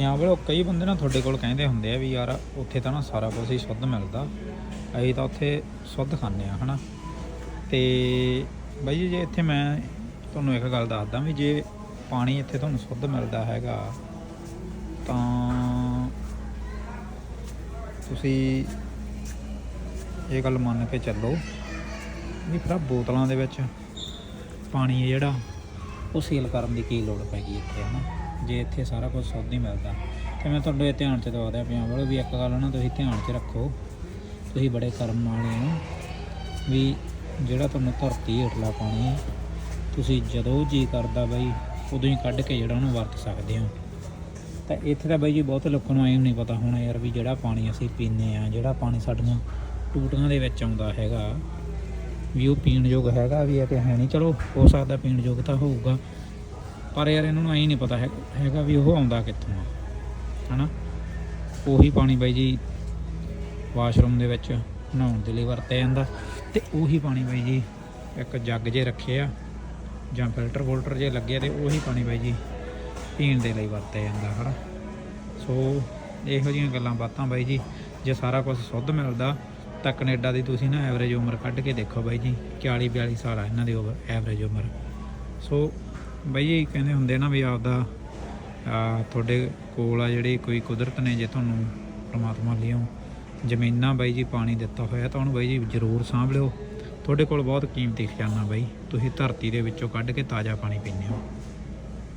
ਜਾਂ ਵੇਲੇ ਕਈ ਬੰਦੇ ਨਾ ਤੁਹਾਡੇ ਕੋਲ ਕਹਿੰਦੇ ਹੁੰਦੇ ਆ ਵੀ ਯਾਰ ਉੱਥੇ ਤਾਂ ਨਾ ਸਾਰਾ ਕੁਝ ਹੀ ਸ਼ੁੱਧ ਮਿਲਦਾ। ਅਸੀਂ ਤਾਂ ਉੱਥੇ ਸ਼ੁੱਧ ਖਾਂਦੇ ਆ ਹਨਾ। ਤੇ ਬਾਈ ਜੀ, ਜੇ ਇੱਥੇ ਮੈਂ ਤੁਹਾਨੂੰ ਇੱਕ ਗੱਲ ਦੱਸਦਾ ਵੀ ਜੇ ਪਾਣੀ ਇੱਥੇ ਤੁਹਾਨੂੰ ਸ਼ੁੱਧ ਮਿਲਦਾ ਹੈਗਾ, ਤਾਂ ਤੁਸੀਂ ਇਹ ਗੱਲ ਮੰਨ ਕੇ ਚੱਲੋ ਵੀ ਫਿਰ ਬੋਤਲਾਂ ਦੇ ਵਿੱਚ ਪਾਣੀ ਹੈ ਜਿਹੜਾ, ਉਹ ਸੀਲ ਕਰਨ ਦੀ ਕੀ ਲੋੜ ਪੈ ਗਈ ਇੱਥੇ, ਹਨਾ? ਜੇ ਇੱਥੇ ਸਾਰਾ ਕੁਝ ਸ਼ੁੱਧ ਹੀ ਮਿਲਦਾ। ਤੇ ਮੈਂ ਤੁਹਾਡੇ ਧਿਆਨ 'ਚ ਦਵਾਦਾ ਪਿਆ ਵੱਲੋਂ ਵੀ ਇੱਕ ਗੱਲ ਨਾ ਤੁਸੀਂ ਧਿਆਨ 'ਚ ਰੱਖੋ। ਤੁਸੀਂ ਬੜੇ ਕਰਮ ਵਾਲੇ ਹੋ। ਵੀ ਜਿਹੜਾ ਤੁਹਾਨੂੰ ਧਰਤੀ ਹੇਠਲਾ ਪਾਣੀ ਹੈ, ਤੁਸੀਂ ਜਦੋਂ ਜੀ ਕਰਦਾ ਬਾਈ, ਉਦੋਂ ਹੀ ਕੱਢ ਕੇ ਜਿਹੜਾ ਉਹਨੂੰ ਵਰਤ ਸਕਦੇ ਹੋ। ਤਾਂ ਇੱਥੇ ਤਾਂ ਬਾਈ ਜੀ ਬਹੁਤ ਲੋਕਾਂ ਨੂੰ ਐਂ ਨਹੀਂ ਪਤਾ ਹੋਣਾ ਯਾਰ ਵੀ ਜਿਹੜਾ ਪਾਣੀ ਅਸੀਂ ਪੀਂਦੇ ਆ ਜਿਹੜਾ ਪਾਣੀ ਸਾਡੀਆਂ ਟੂਟੀਆਂ ਦੇ ਵਿੱਚ ਆਉਂਦਾ ਹੈਗਾ, ਵੀ ਉਹ ਪੀਣ ਯੋਗ ਹੈਗਾ ਵੀ ਇਹ ਤੇ ਹੈ ਨਹੀਂ। ਚਲੋ, ਹੋ ਸਕਦਾ ਪੀਣ ਯੋਗ ਤਾਂ ਹੋਊਗਾ। ਪਰ ਯਾਰ ਇਹਨਾਂ ਨੂੰ ਐਂ ਨਹੀਂ ਪਤਾ ਹੈ- ਹੈਗਾ ਵੀ ਉਹ ਆਉਂਦਾ ਕਿੱਥੋਂ ਆ, ਹਨਾ? ਉਹੀ ਪਾਣੀ ਬਾਈ ਜੀ ਵਾਸ਼ਰੂਮ ਦੇ ਵਿੱਚ ਨਹਾਉਣ ਦੇ ਲਈ ਵਰਤਿਆ ਜਾਂਦਾ ਤੇ ਉਹੀ ਪਾਣੀ ਬਾਈ ਜੀ ਇੱਕ ਜੱਗ ਜੇ ਰੱਖੇ ਆ ਜਾਂ ਫਿਲਟਰ ਫੋਲਟਰ ਜੇ ਲੱਗੇ ਆ ਤੇ ਉਹੀ ਪਾਣੀ ਬਾਈ ਜੀ ਪੀਣ ਦੇ ਲਈ ਵਰਤਿਆ ਜਾਂਦਾ, ਹਨਾ? ਸੋ ਇਹੋ ਜਿਹੀਆਂ ਗੱਲਾਂ ਬਾਤਾਂ ਬਾਈ ਜੀ, ਜੇ ਸਾਰਾ ਕੁਝ ਸ਼ੁੱਧ ਮਿਲਦਾ ਤਾਂ ਕੈਨੇਡਾ ਦੀ ਤੁਸੀਂ ਨਾ ਐਵਰੇਜ ਉਮਰ ਕੱਢ ਕੇ ਦੇਖੋ ਬਾਈ ਜੀ 40 42 ਸਾਲ ਆ ਇਹਨਾਂ ਦੀ ਐਵਰੇਜ ਉਮਰ। ਸੋ ਬਾਈ ਜੀ ਕਹਿੰਦੇ ਹੁੰਦੇ ਨਾ ਵੀ ਆਪਦਾ ਤੁਹਾਡੇ ਕੋਲ ਆ ਜਿਹੜੇ ਕੋਈ ਕੁਦਰਤ ਨੇ ਜੇ ਤੁਹਾਨੂੰ ਪ੍ਰਮਾਤਮਾ ਲਿਓ ਜ਼ਮੀਨਾਂ ਬਾਈ ਜੀ ਪਾਣੀ ਦਿੱਤਾ ਹੋਇਆ ਤਾਂ ਉਹਨੂੰ ਬਾਈ ਜੀ ਜ਼ਰੂਰ ਸਾਂਭ ਲਿਓ। ਤੁਹਾਡੇ ਕੋਲ ਬਹੁਤ ਕੀਮਤੀ ਖਜ਼ਾਨਾ ਬਾਈ, ਤੁਸੀਂ ਧਰਤੀ ਦੇ ਵਿੱਚੋਂ ਕੱਢ ਕੇ ਤਾਜ਼ਾ ਪਾਣੀ ਪੀਂਦੇ ਹੋ।